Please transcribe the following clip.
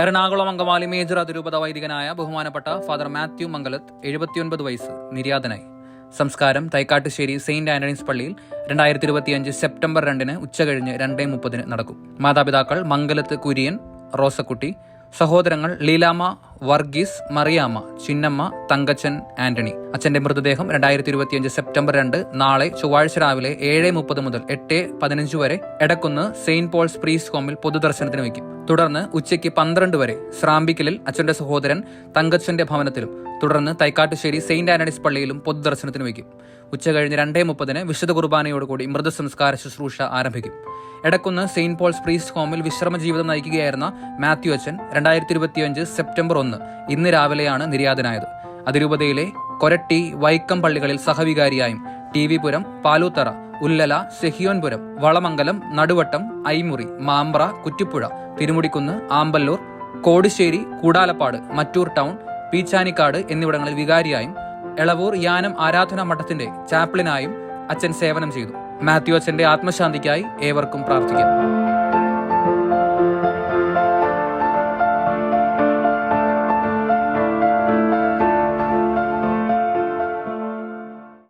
Ernakulam Angamaly major അതിരൂപത വൈദികനായ ബഹുമാനപ്പെട്ട father Mathew മംഗലത്ത് എഴുപത്തിയൊൻപത് വയസ്സ് നിര്യാതനായി. സംസ്കാരം തൈക്കാട്ടുശ്ശേരി സെയിന്റ് ആന്റണീസ് പള്ളിയിൽ രണ്ടായിരത്തി ഇരുപത്തിയഞ്ച് സെപ്റ്റംബർ രണ്ടിന് ഉച്ചകഴിഞ്ഞ് രണ്ടേ മുപ്പതിന് നടക്കും. മാതാപിതാക്കൾ മംഗലത്ത് കുര്യൻ റോസക്കുട്ടി സഹോദരങ്ങൾ ലീലാമ വർഗീസ് മറിയാമ ചിന്നമ്മ തങ്കച്ചൻ ആന്റണി. അച്ഛന്റെ മൃതദേഹം രണ്ടായിരത്തി ഇരുപത്തിയഞ്ച് സെപ്റ്റംബർ രണ്ട് നാളെ ചൊവ്വാഴ്ച രാവിലെ ഏഴ് മുപ്പത് മുതൽ എട്ട് പതിനഞ്ച് വരെ എടക്കുന്ന് സെയിന്റ് പോൾസ് പ്രീസ് ഹോമിൽ പൊതുദർശനത്തിന് വയ്ക്കും. തുടർന്ന് ഉച്ചയ്ക്ക് പന്ത്രണ്ട് വരെ സ്രാമ്പിക്കലിൽ അച്ഛന്റെ സഹോദരൻ തങ്കച്ചന്റെ ഭവനത്തിലും തുടർന്ന് തൈക്കാട്ടുശ്ശേരി സെയിന്റ് ആന്റണീസ് പള്ളിയിലും പൊതുദർശനത്തിന് വയ്ക്കും. ഉച്ചകഴിഞ്ഞ് രണ്ടേ മുപ്പതിന് വിശുദ്ധ കുർബാനയോടുകൂടി മൃതസംസ്കാര ശുശ്രൂഷ ആരംഭിക്കും. എടക്കുന്ന് സെയിന്റ് പോൾസ് പ്രീസ്റ്റ് ഹോമിൽ വിശ്രമ ജീവിതം നയിക്കുകയായിരുന്ന മാത്യു അച്ഛൻ രണ്ടായിരത്തി ഇരുപത്തിയഞ്ച് സെപ്റ്റംബർ ഒന്ന് ഇന്ന് രാവിലെയാണ് നിര്യാതനായത്. അതിരൂപതയിലെ കൊരട്ടി വൈക്കം പള്ളികളിൽ സഹവികാരിയായും T V Puram Paloothara Ullala Sehionpuram Valamangalam Naduvattom Aimuri Mambra Kuttippuzha Thirumudikunnu Ampallur Kodissery Koodalappad Mattoor town Peechanikkad എന്നിവിടങ്ങളിൽ വികാരിയായും എളവൂർ യാനം ആരാധനാ മഠത്തിന്റെ ചാപ്ലിനായും അച്ഛൻ സേവനം ചെയ്തു. മാത്യു അച്ഛന്റെ ആത്മശാന്തിക്കായി ഏവർക്കും പ്രാർത്ഥിക്കാം.